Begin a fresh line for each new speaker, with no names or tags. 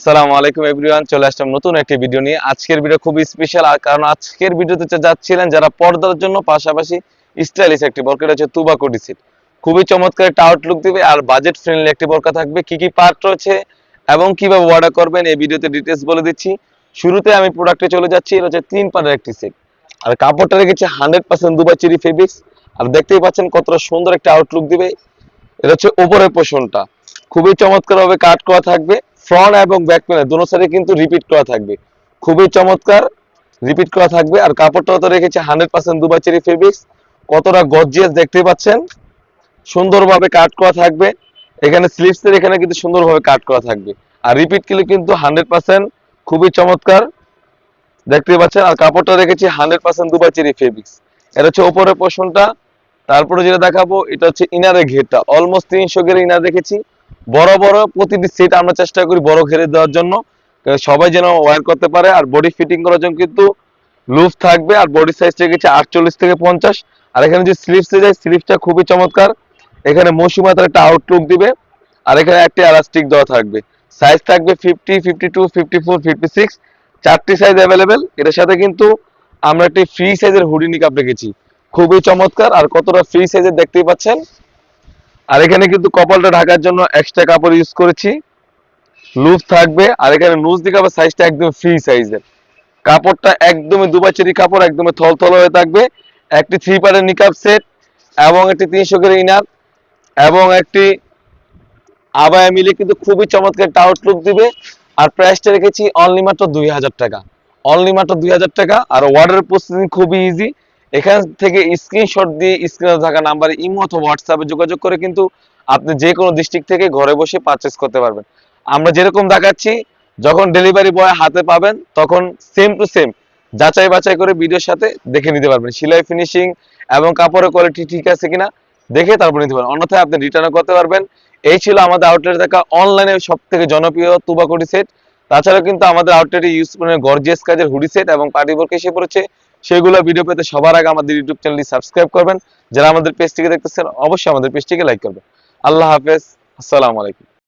আসসালামু আলাইকুম এভরিওয়ান, চলে আসলাম নতুন একটি ভিডিও নিয়ে। আজকের ভিডিও খুবই স্পেশাল আর কারণ আজকের ভিডিওতে যাচ্ছিলেন, যারা পর্দার জন্য, পাশাপাশি স্টাইলিশ একটি বরকা, এটা হচ্ছে তুবাকো ডিসিট খুবই চমৎকার একটা আউটলুক দিবে, আর বাজেট ফ্রেন্ডলি একটি বরকা থাকবে। কি কি পার্ট রয়েছে এবং কীভাবে অর্ডার করবেন, এই ভিডিওতে ডিটেলস বলে দিচ্ছি। শুরুতে আমি প্রোডাক্টে চলে যাচ্ছি, এটা হচ্ছে তিন পার্টের একটি সেট আর কাপড়টা রেখেছে hundred percent Dubai cherry fabrics আর দেখতেই পাচ্ছেন কতটা সুন্দর একটা আউটলুক দিবে। এটা হচ্ছে উপরের পোষণটা খুবই চমৎকার ভাবে কাট করা থাকবে। ফ্রন্ট এবং ব্যাক প্যানেল দুটো সাইডে কিন্তু রিপিট করা থাকবে। খুবই চমৎকার রিপিট করা থাকবে। আর কাপড়টাও তো রেখেছে হান্ড্রেড পার্সেন্ট দুবাই ফেব্রিক্স কতটা গর্জিয়াস দেখতে পাচ্ছেন? সুন্দরভাবে কাট করা থাকবে। এখানে স্লিপসের এখানে কিন্তু সুন্দরভাবে কাট করা থাকবে। আর রিপিট কিলো কিন্তু হান্ড্রেড পার্সেন্ট খুবই চমৎকার দেখতে পাচ্ছেন। আর কাপড়টা রেখেছি হান্ড্রেড পার্সেন্ট দুবাই ফেব্রিক্স এটা হচ্ছে ওপরের পোর্শনটা তারপরে যেটা দেখাবো, এটা হচ্ছে ইনারের ঘেরটা। অলমোস্ট তিনশো ঘেরে ইনার রেখেছি বড় বড় প্রতিটি সেট আমরা চেষ্টা করি বড় ঘেরে দেওয়ার জন্য। সবাই যেন ওয়ার করতে পারে। আর বডি ফিটিং করার জন্য কিন্তু লুজ থাকবে। আর বডি সাইজ রেখেছে আটচল্লিশ থেকে পঞ্চাশ। আর এখানে যে স্লিভসে যায় স্লিভসটা খুবই চমৎকার। এখানে মৌসুমাতার একটা আউটলুক দিবে। আর এখানে একটা এলাস্টিক দেওয়া থাকবে। সাইজ থাকবে fifty fifty two fifty four fifty six চারটি সাইজ অ্যাভেলেবেল এটার সাথে কিন্তু আমরা একটি ফ্রি সাইজের হুডি নিকাপ রেখেছি। খুবই চমৎকার। আর কতটা ফ্রি সাইজের দেখতেই পাচ্ছেন। আর এখানে কিন্তু কপালটা ঢাকার জন্য এক্সট্রা কাপড় ইউজ করেছি। লুজ থাকবে। আর এখানে লুজ দিকে আবার সাইজটা একদম ফ্রি সাইজের কাপড়টা একদমই দুবাই চেরি কাপড়, একদমই থলথল হয়ে থাকবে। একটি থ্রি পার্টের নিকাপ সেট এবং একটি তিনশো করে ইনার এবং একটি আবায়া মিলে কিন্তু খুবই চমৎকার টাউট লুক দিবে। আর প্রাইসটা রেখেছি অনলি মাত্র দুই হাজার টাকা। অনলি মাত্র দুই হাজার টাকা। আর অর্ডার প্রসেসিং খুবই ইজি এখান থেকে স্ক্রিনশট দিয়ে স্ক্রিনে থাকা নাম্বারে ইমো অথবা হোয়াটসঅ্যাপে যোগাযোগ করে কিন্তু আপনি যে কোনো ডিস্ট্রিক্ট থেকে ঘরে বসে পারচেস করতে পারবেন। আমরা যেরকম দেখাচ্ছি, যখন ডেলিভারি বয় হাতে পাবেন, তখন সেম টু সেম যাচাই বাছাই করে ভিডিওর সাথে দেখে নিতে পারবেন। সেলাই ফিনিশিং এবং কাপড়ের কোয়ালিটি ঠিক আছে কিনা দেখে তারপর নিতে পারেন অন্যথায় আপনি রিটার্নও করতে পারবেন। এই ছিল আমাদের আউটলেট থাকা অনলাইনে সব থেকে জনপ্রিয় তুবাকুটি সেট তাছাড়াও কিন্তু আমাদের আউটলেটে ইউজ গর্জিয়াস কাজের হুডি সেট এবং পার্টি বোর্ড এসে পড়েছে। সেগুলো ভিডিও পেতে সবার আগে আমাদের ইউটিউব চ্যানেলটি সাবস্ক্রাইব করবেন। যারা আমাদের পেজটিকে দেখতেছেন, অবশ্যই আমাদের পেজটিকে লাইক করবেন। আল্লাহ হাফেজ। আসসালামু আলাইকুম।